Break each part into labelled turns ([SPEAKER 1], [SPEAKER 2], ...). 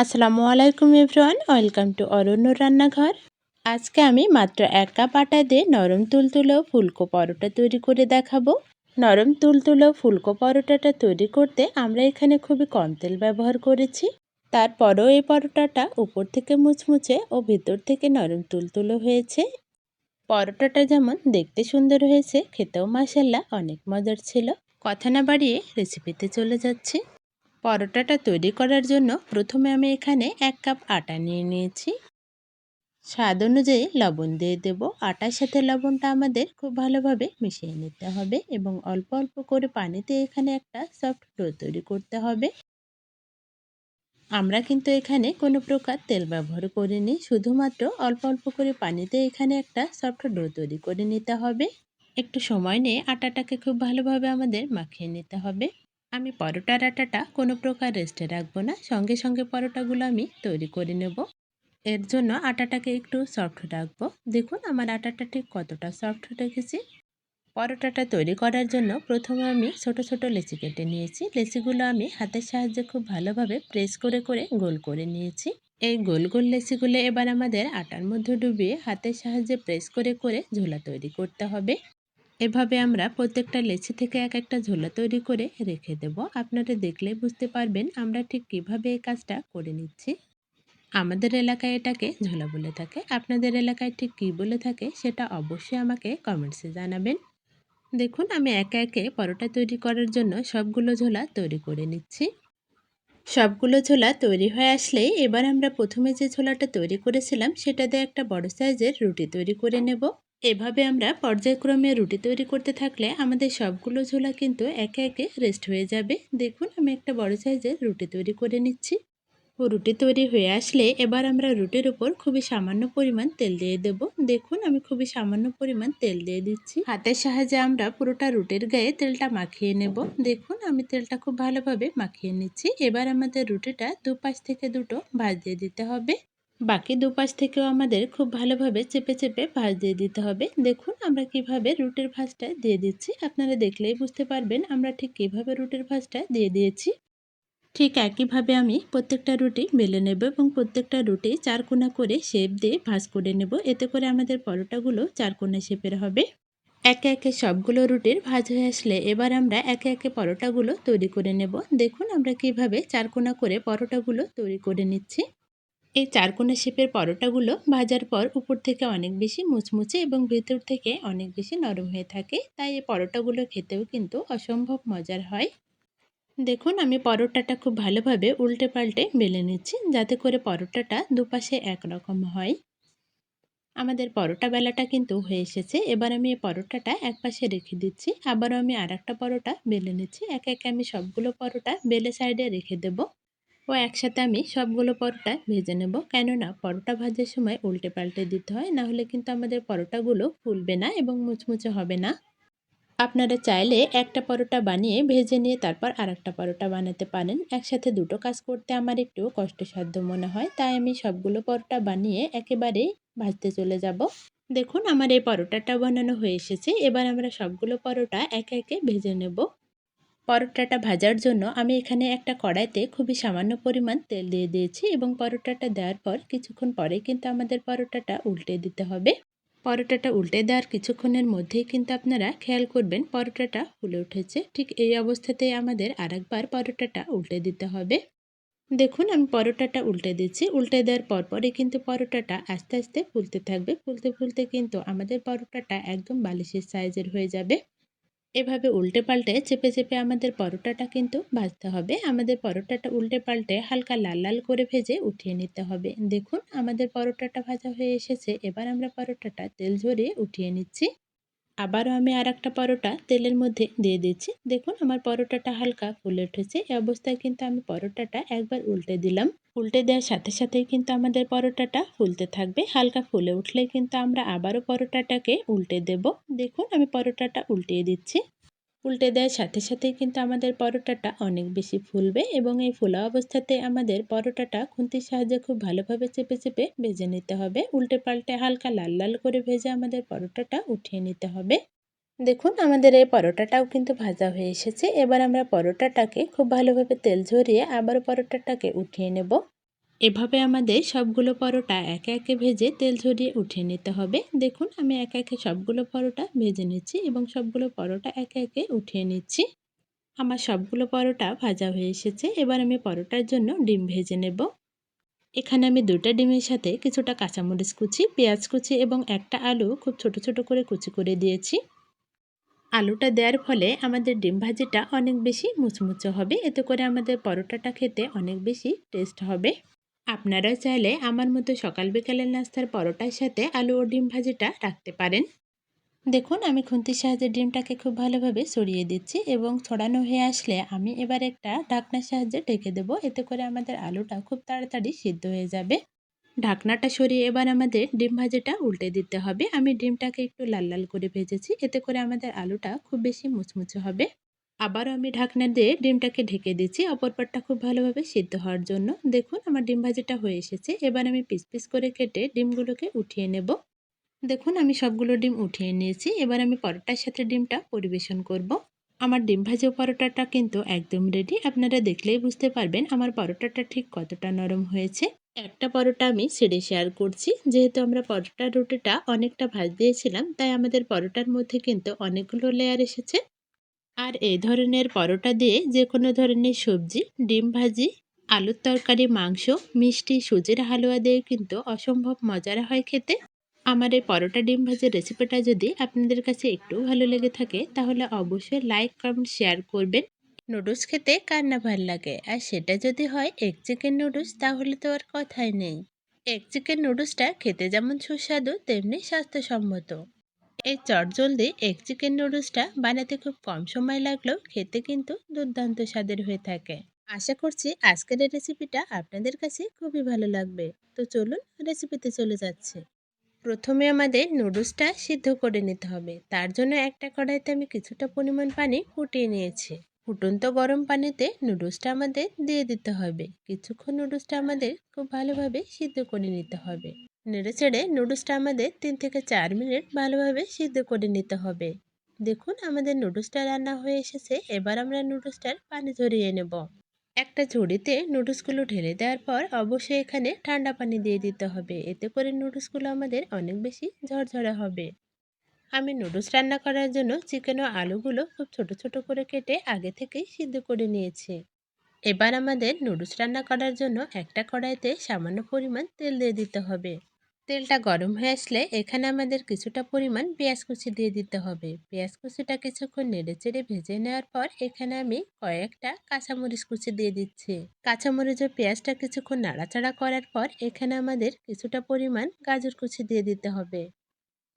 [SPEAKER 1] আসসালামু আলাইকুম everyone, welcome to অরণ্য রান্নাঘর। আজকে আমি মাত্র এক কাপ আটা দিয়ে নরম তুলতুলো ফুলকো পরোটা তৈরি করে দেখাবো। নরম তুলতুলো ফুলকো পরোটাটা তৈরি করতে আমরা এখানে খুবই কম তেল ব্যবহার করেছি। তারপরেও এই পরোটাটা উপর থেকে মুচমুচে ও ভিতর থেকে নরম তুলতুলো হয়েছে। পরোটাটা যেমন দেখতে সুন্দর হয়েছে, খেতেও মাসাল্লা অনেক মজার ছিল। কথা না বাড়িয়ে রেসিপিতে চলে যাচ্ছি। পরোটাটা তৈরি করার জন্য প্রথমে আমি এখানে এক কাপ আটা নিয়ে নিয়েছি। স্বাদ অনুযায়ী লবণ দিয়ে দেব। আটার সাথে লবণটা আমাদের খুব ভালোভাবে মিশিয়ে নিতে হবে এবং অল্প অল্প করে পানিতে এখানে একটা সফট ডো তৈরি করতে হবে। আমরা কিন্তু এখানে কোনো প্রকার তেল ব্যবহার করিনি, শুধুমাত্র অল্প অল্প করে পানিতে এখানে একটা সফট ডো তৈরি করে নিতে হবে। একটু সময় নিয়ে আটাটাকে খুব ভালোভাবে আমাদের মাখিয়ে নিতে হবে। আমি পরোটার আটাটা কোনো প্রকার রেস্টে রাখব না। সঙ্গে সঙ্গে পরোটাগুলো আমি তৈরি করে নেব। এর জন্য আটাটাকে একটু সফট রাখব। দেখুন আমার আটাটা ঠিক কতটা সফট রেখেছি। পরোটাটা তৈরি করার জন্য প্রথমে আমি ছোট ছোট লেচি কেটে নিয়েছি। লেচিগুলো আমি হাতের সাহায্যে খুব ভালোভাবে প্রেস করে করে গোল করে নিয়েছি। এই গোল গোল লেচিগুলো এবার আমাদের আটার মধ্যে ডুবিয়ে হাতের সাহায্যে প্রেস করে করে ঝোলা তৈরি করতে হবে। এভাবে আমরা প্রত্যেকটা লেচি থেকে এক একটা ঝোলা তৈরি করে রেখে দেব। আপনারা দেখলে বুঝতে পারবেন আমরা ঠিক কীভাবে এই কাজটা করে নিচ্ছি। আমাদের এলাকায় এটাকে ঝোলা বলে থাকে। আপনাদের এলাকায় ঠিক কী বলে থাকে সেটা অবশ্যই আমাকে কমেন্টসে জানাবেন। দেখুন, আমি একে একে পরোটা তৈরি করার জন্য সবগুলো ঝোলা তৈরি করে নিচ্ছি। সবগুলো ঝোলা তৈরি হয়ে আসলে এবার আমরা প্রথমে যে ঝোলাটা তৈরি করেছিলাম সেটা দিয়ে একটা বড় সাইজের রুটি তৈরি করে নেব। এভাবে আমরা পর্যায়ক্রমে রুটি তৈরি করতে থাকলে আমাদের সবগুলো ঝোলা কিন্তু একে একে রেস্ট হয়ে যাবে। দেখুন, আমি একটা বড় সাইজের রুটি তৈরি করে নিচ্ছি। ও রুটি তৈরি হয়ে আসলে এবার আমরা রুটির উপর খুবই সামান্য পরিমাণ তেল দিয়ে দেব। দেখুন, আমি খুবই সামান্য পরিমাণ তেল দিয়ে দিচ্ছি। হাতের সাহায্যে আমরা পুরোটা রুটির গায়ে তেলটা মাখিয়ে নেব। দেখুন, আমি তেলটা খুব ভালোভাবে মাখিয়ে নিচ্ছি। এবার আমাদের রুটিটা দুপাশ থেকে দুটো ভাজ দিয়ে দিতে হবে। বাকি দুপাশ থেকেও আমাদের খুব ভালোভাবে চেপে চেপে ভাঁজ দিয়ে দিতে হবে। দেখুন, আমরা কীভাবে রুটের ভাঁজটা দিয়ে দিচ্ছি। আপনারা দেখলেই বুঝতে পারবেন আমরা ঠিক কীভাবে রুটের ভাঁজটা দিয়ে দিয়েছি। ঠিক একইভাবে আমি প্রত্যেকটা রুটি মেলে নেব এবং প্রত্যেকটা রুটি চারকোনা করে শেপ দিয়ে ভাঁজ করে নেব। এতে করে আমাদের পরোটাগুলো চারকোনা শেপের হবে। একে একে সবগুলো রুটির ভাজ হয়ে আসলে এবার আমরা একে একে পরোটাগুলো তৈরি করে নেব। দেখুন, আমরা কীভাবে চারকোনা করে পরোটাগুলো তৈরি করে নিচ্ছি। এই চারকোনা শেপের পরোটাগুলো ভাজার পর উপর থেকে অনেক বেশি মুচমুচে এবং ভেতর থেকে অনেক বেশি নরম হয়ে থাকে। তাই এই পরোটাগুলো খেতেও কিন্তু অসম্ভব মজার হয়। দেখুন, আমি পরোটাটা খুব ভালোভাবে উল্টে পাল্টে বেলে নিচ্ছি যাতে করে পরোটাটা দুপাশে একরকম হয়। আমাদের পরোটা বেলাটা কিন্তু হয়ে এসেছে। এবার আমি এই পরোটাটা এক পাশে রেখে দিচ্ছি। আবারও আমি আর একটা পরোটা বেলে নিচ্ছি। একে একে আমি সবগুলো পরোটা বেলে সাইডে রেখে দেবো। ও একসাথে আমি সবগুলো পরোটা ভেজে নেব। কেননা পরোটা ভাজার সময় উল্টে পাল্টে দিতে হয়, না হলে কিন্তু আমাদের পরোটাগুলো ফুলবে না এবং মুচমুচে হবে না। আপনারা চাইলে একটা পরোটা বানিয়ে ভেজে নিয়ে তারপর আর একটা পরোটা বানাতে পারেন। একসাথে দুটো কাজ করতে আমার একটু কষ্টসাধ্য মনে হয়, তাই আমি সবগুলো পরোটা বানিয়ে একেবারেই ভাজতে চলে যাব। দেখুন, আমার এই পরোটাটা বানানো হয়ে এসেছে। এবার আমরা সবগুলো পরোটা একে একে ভেজে নেব। পরোটাটা ভাজার জন্য আমি এখানে একটা কড়াইতে খুবই সামান্য পরিমাণ তেল দিয়ে দিয়েছি এবং পরোটাটা দেওয়ার পর কিছুক্ষণ পরে কিন্তু আমাদের পরোটাটা উল্টে দিতে হবে। পরোটাটা উল্টে দেওয়ার কিছুক্ষণের মধ্যেই কিন্তু আপনারা খেয়াল করবেন পরোটাটা ফুলে উঠেছে। ঠিক এই অবস্থাতেই আমাদের আরেকবার পরোটাটা উল্টে দিতে হবে। দেখুন, আমি পরোটাটা উল্টে দিচ্ছি। উল্টে দেওয়ার পরপরই কিন্তু পরোটাটা আস্তে আস্তে ফুলতে থাকবে। ফুলতে ফুলতে কিন্তু আমাদের পরোটাটা একদম বালিশের সাইজের হয়ে যাবে। এভাবে উল্টে পাল্টে চেপে চেপে আমাদের পরোটাটা কিন্তু ভাজতে হবে। আমাদের পরোটাটা উল্টে পাল্টে হালকা লাল লাল করে ভেজে উঠিয়ে নিতে হবে। দেখুন, আমাদের পরোটাটা ভাজা হয়ে এসেছে। এবার আমরা পরোটাটা তেল ঝরিয়ে উঠিয়ে নিচ্ছি। আবারও আমি আর একটা পরোটা তেলের মধ্যে দিয়ে দিচ্ছি। দেখুন, আমার পরোটাটা হালকা ফুলে উঠেছে। এই অবস্থায় কিন্তু আমি পরোটাটা একবার উল্টে দিলাম। উল্টে দেওয়ার সাথে সাথেই কিন্তু আমাদের পরোটাটা ফুলতে থাকবে। হালকা ফুলে উঠলে কিন্তু আমরা আবারও পরোটাটাকে উল্টে দেব। দেখুন, আমি পরোটাটা উল্টিয়ে দিচ্ছি। উল্টে দেওয়ার সাথে সাথেই কিন্তু আমাদের পরোটাটা অনেক বেশি ফুলবে এবং এই ফোলা অবস্থাতে আমাদের পরোটাটা খুন্তির সাহায্যে খুব ভালোভাবে চেপে চেপে ভেজে নিতে হবে। উল্টে পাল্টে হালকা লাল লাল করে ভেজে আমাদের পরোটাটা উঠিয়ে নিতে হবে। দেখুন, আমাদের এই পরোটাটাও কিন্তু ভাজা হয়ে এসেছে। এবার আমরা পরোটাটাকে খুব ভালোভাবে তেল ঝরিয়ে আবার পরোটাটাকে উঠিয়ে নেব। এভাবে আমাদের সবগুলো পরোটা একে একে ভেজে তেল ঝরিয়ে উঠিয়ে নিতে হবে। দেখুন, আমি একে একে সবগুলো পরোটা ভেজে নিচ্ছি এবং সবগুলো পরোটা একে একে উঠিয়ে নিচ্ছি। আমার সবগুলো পরোটা ভাজা হয়ে এসেছে। এবার আমি পরোটার জন্য ডিম ভেজে নেব। এখানে আমি দুটা ডিমের সাথে কিছুটা কাঁচামরিচ কুচি, পেঁয়াজ কুচি এবং একটা আলু খুব ছোট ছোট করে কুচি করে দিয়েছি। আলুটা দেওয়ার ফলে আমাদের ডিম ভাজিটা অনেক বেশি মুচমুচে হবে। এতে করে আমাদের পরোটাটা খেতে অনেক বেশি টেস্ট হবে। আপনারাও চাইলে আমার মতো সকাল বিকালের নাস্তার পরোটার সাথে আলু ও ডিম ভাজিটা রাখতে পারেন। দেখুন, আমি খুন্তির সাহায্যে ডিমটাকে খুব ভালোভাবে ছড়িয়ে দিচ্ছি এবং ছড়ানো হয়ে আসলে আমি এবার একটা ঢাকনার সাহায্যে ঢেকে দেবো। এতে করে আমাদের আলুটা খুব তাড়াতাড়ি সিদ্ধ হয়ে যাবে। ঢাকনাটা সরিয়ে এবার আমাদের ডিম ভাজিটা উল্টে দিতে হবে। আমি ডিমটাকে একটু লাল লাল করে ভেজেছি। এতে করে আমাদের আলুটা খুব বেশি মুচমুচে হবে। আবারও আমি ঢাকনা দিয়ে ডিমটাকে ঢেকে দিচ্ছি। অপর পাটটা খুব ভালোভাবে সিদ্ধ হওয়ার জন্য। দেখুন, আমার ডিম ভাজিটা হয়ে এসেছে। এবার আমি পিস পিস করে কেটে ডিমগুলোকে উঠিয়ে নেব। দেখুন, আমি সবগুলো ডিম উঠিয়ে নিয়েছি। এবার আমি পরোটার সাথে ডিমটা পরিবেশন করব। আমার ডিম ভাজি পরোটাটা কিন্তু একদম রেডি আপনারা দেখলেই বুঝতে পারবেন আমার পরোটাটা ঠিক কতটা নরম হয়েছে। একটা পরোটা আমি ছেড়ে শেয়ার করছি। যেহেতু আমরা পরোটার রুটিটা অনেকটা ভাজ দিয়েছিলাম, তাই আমাদের পরোটার মধ্যে কিন্তু অনেকগুলো লেয়ার এসেছে। আর এই ধরনের পরোটা দিয়ে যে কোনো ধরনের সবজি, ডিম ভাজি, আলুর তরকারি, মাংস, মিষ্টি, সুজির হালুয়া দিয়ে কিন্তু অসম্ভব মজার হয় খেতে। আমার এই পরোটা ডিম ভাজির রেসিপিটা যদি আপনাদের কাছে একটু ভালো লেগে থাকে, তাহলে অবশ্যই লাইক, কমেন্ট, শেয়ার করবেন। নুডলস খেতে কার না ভালো লাগে? আর সেটা যদি হয় এক চিকেন নুডলস, তাহলে তো আর কথাই নেই। এক চিকেন নুডলসটা খেতে যেমন সুস্বাদু, তেমনি স্বাস্থ্যসম্মত। এই চটজলদি এগ চিকেন নুডলসটা বানাতে খুব কম সময় লাগলেও খেতে কিন্তু দুর্দান্ত স্বাদের হয়ে থাকে। আশা করছি আজকের এই রেসিপিটা আপনাদের কাছে খুবই ভালো লাগবে। তো চলুন রেসিপিতে চলে যাচ্ছে। প্রথমে আমাদের নুডলসটা সিদ্ধ করে নিতে হবে। তার জন্য একটা কড়াইতে আমি কিছুটা পরিমাণ পানি ফুটিয়ে নিয়েছি। ফুটন্ত গরম পানিতে নুডলসটা আমাদের দিয়ে দিতে হবে। কিছুক্ষণ নুডলসটা আমাদের খুব ভালোভাবে সিদ্ধ করে নিতে হবে। নেড়ে ছেড়ে নুডলসটা আমাদের তিন থেকে চার মিনিট ভালোভাবে সিদ্ধ করে নিতে হবে। দেখুন আমাদের নুডলসটা রান্না হয়ে এসেছে, এবার আমরা নুডলসটার পানি ঝরিয়ে নেব। একটা ঝুড়িতে নুডলসগুলো ঢেলে দেওয়ার পর অবশ্যই এখানে ঠান্ডা পানি দিয়ে দিতে হবে, এতে করে নুডলসগুলো আমাদের অনেক বেশি ঝরঝরা হবে। আমি নুডলস রান্না করার জন্য চিকেন ও আলুগুলো খুব ছোট ছোট করে কেটে আগে থেকেই সিদ্ধ করে নিয়েছি। এবার আমাদের নুডলস রান্না করার জন্য একটা কড়াইতে সামান্য পরিমাণ তেল দিয়ে দিতে হবে। তেলটা গরম হয়ে আসলে এখানে আমাদের কিছুটা পরিমাণ পেঁয়াজ কুচি দিয়ে দিতে হবে। পেঁয়াজ কুচিটা কিছুক্ষণ নেড়ে চেড়ে ভেজে নেওয়ার পর এখানে আমি কয়েকটা কাঁচামরিচ কুচি দিয়ে দিচ্ছি। কাঁচামরিচ ও পেঁয়াজটা কিছুক্ষণ নাড়াচাড়া করার পর এখানে আমাদের কিছুটা পরিমাণ গাজর কুচি দিয়ে দিতে হবে।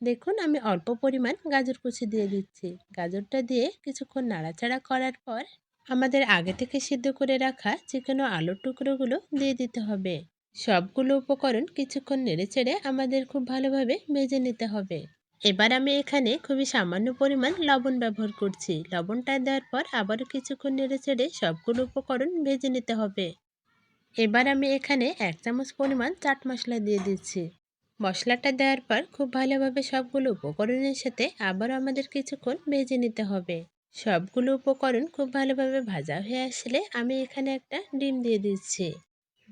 [SPEAKER 1] দেখুন আমি অল্প পরিমাণ গাজর কুচি দিয়ে দিচ্ছি। গাজরটা দিয়ে কিছুক্ষণ নাড়াচাড়া করার পর আমাদের আগে থেকে সিদ্ধ করে রাখা চিকেন ও আলুর টুকরোগুলো দিয়ে দিতে হবে। সবগুলো উপকরণ কিছুক্ষণ নেড়েচেড়ে আমাদের খুব ভালোভাবে ভেজে নিতে হবে। এবার আমি এখানে খুবই সামান্য পরিমাণ লবণ ব্যবহার করছি। লবণটা দেওয়ার পর আবারও কিছুক্ষণ নেড়েচেড়ে সবগুলো উপকরণ ভেজে নিতে হবে। এবার আমি এখানে এক চামচ পরিমাণ চাট মশলা দিয়ে দিচ্ছি। মশলাটা দেওয়ার পর খুব ভালোভাবে সবগুলো উপকরণের সাথে আবারও আমাদের কিছুক্ষণ ভেজে নিতে হবে। সবগুলো উপকরণ খুব ভালোভাবে ভাজা হয়ে আসলে আমি এখানে একটা ডিম দিয়ে দিচ্ছি।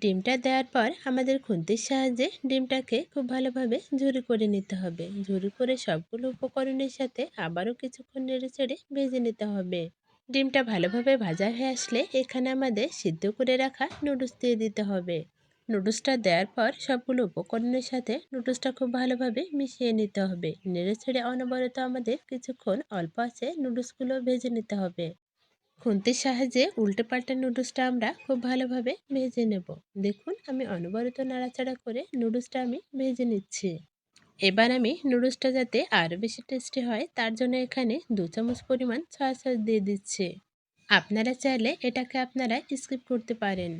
[SPEAKER 1] ডিমটা দেওয়ার পর আমাদের খুন্তির সাহায্যে ডিমটাকে খুব ভালোভাবে ঝুরি করে নিতে হবে। ঝুরি করে সবগুলো উপকরণের সাথে আবারও কিছুক্ষণ নেড়ে চেড়ে ভেজে নিতে হবে। ডিমটা ভালোভাবে ভাজা হয়ে আসলে এখানে আমাদের সিদ্ধ করে রাখা নুডলস দিয়ে দিতে হবে। নুডলসটা দেওয়ার পর সবগুলো উপকরণের সাথে নুডলসটা খুব ভালোভাবে মিশিয়ে নিতে হবে। নেড়ে ছেড়ে অনবরত আমাদের কিছুক্ষণ অল্প আছে নুডলসগুলো ভেজে নিতে হবে। খুন্তির সাহায্যে উল্টে পাল্টে নুডলসটা আমরা খুব ভালোভাবে ভেজে নেব। দেখুন, আমি অনবরত নাড়াচাড়া করে নুডলসটা আমি ভেজে নিচ্ছি। এবার আমি নুডলসটা যাতে আরও বেশি টেস্টি হয়, তার জন্য এখানে দু চামচ পরিমাণ সয়া সস দিয়ে দিচ্ছি। আপনারা চাইলে এটাকে আপনারা স্কিপ করতে পারেন।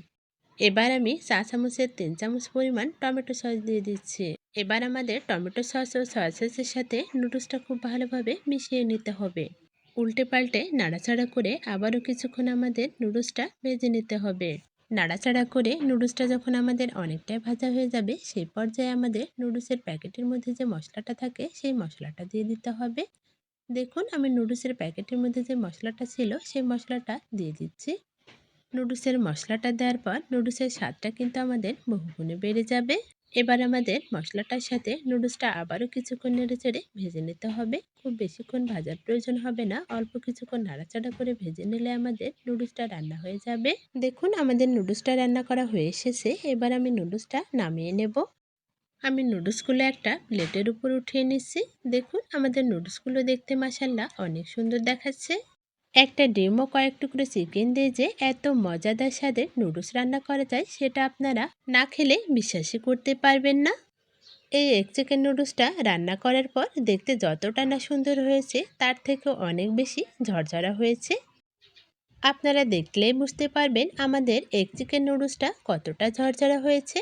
[SPEAKER 1] এবার আমি চা চামচের তিন চামচ পরিমাণ টমেটো সস দিয়ে দিচ্ছি। এবার আমাদের টমেটো সস ও সয়া সসের সাথে নুডলসটা খুব ভালোভাবে মিশিয়ে নিতে হবে। উল্টে পাল্টে নাড়াচাড়া করে আবারও কিছুক্ষণ আমাদের নুডলসটা ভেজে নিতে হবে। নাড়াচাড়া করে নুডলসটা যখন আমাদের অনেকটাই ভাজা হয়ে যাবে, সেই পর্যায়ে আমাদের নুডলসের প্যাকেটের মধ্যে যে মশলাটা থাকে, সেই মশলাটা দিয়ে দিতে হবে। দেখুন, আমি নুডলসের প্যাকেটের মধ্যে যে মশলাটা ছিল, সেই মশলাটা দিয়ে দিচ্ছি। নুডলসের মশলাটা দেওয়ার পর নুডলসের স্বাদটা কিন্তু আমাদের বহুগুণে বেড়ে যাবে। এবার আমাদের মশলাটার সাথে নুডলসটা আবারও কিছুক্ষণ নেড়ে চেড়ে ভেজে নিতে হবে। খুব বেশিক্ষণ ভাজার প্রয়োজন হবে না। অল্প কিছুক্ষণ নাড়াচাড়া করে ভেজে নিলে আমাদের নুডলসটা রান্না হয়ে যাবে। দেখুন, আমাদের নুডলসটা রান্না করা হয়ে এসেছে। এবার আমি নুডলসটা নামিয়ে নেব। আমি নুডলসগুলো একটা প্লেটের উপর উঠিয়ে নিচ্ছি। দেখুন, আমাদের নুডলসগুলো দেখতে মাসাল্লাহ অনেক সুন্দর দেখাচ্ছে। একটা ডিম ও কয়েক টুকরো চিকেন দিয়ে যে এত মজাদার স্বাদের নুডলস রান্না করা যায়, সেটা আপনারা না খেলে বিশ্বাসই করতে পারবেন না। এই এক চিকেন নুডলসটা রান্না করার পর দেখতে যতটা না সুন্দর হয়েছে, তার থেকেও অনেক বেশি ঝরঝরা হয়েছে। আপনারা দেখলেই বুঝতে পারবেন আমাদের এগ চিকেন নুডলসটা কতটা ঝরঝরা হয়েছে।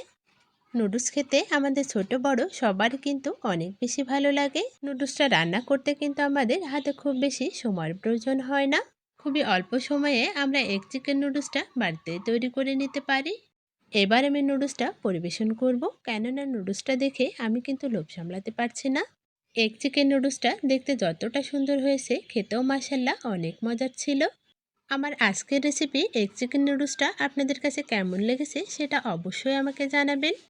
[SPEAKER 1] নুডলস খেতে আমাদের ছোট বড় সবার কিন্তু অনেক বেশি ভালো লাগে। নুডলসটা রান্না করতে কিন্তু আমাদের হাতে খুব বেশি সময়ের প্রয়োজন হয় না। খুবই অল্প সময়ে আমরা এগ চিকেন নুডলসটা বাড়িতে তৈরি করে নিতে পারি। এবার আমি নুডলসটা পরিবেশন করব। কেননা নুডলসটা দেখে আমি কিন্তু লোভ সামলাতে পারছি না। এগ চিকেন নুডলসটা দেখতে যতটা সুন্দর হয়েছে, খেতেও মাসাল্লাহ অনেক মজার ছিল। আমার আজকের রেসিপি এগ চিকেন নুডলসটা আপনাদের কাছে কেমন লেগেছে সেটা অবশ্যই আমাকে জানাবেন।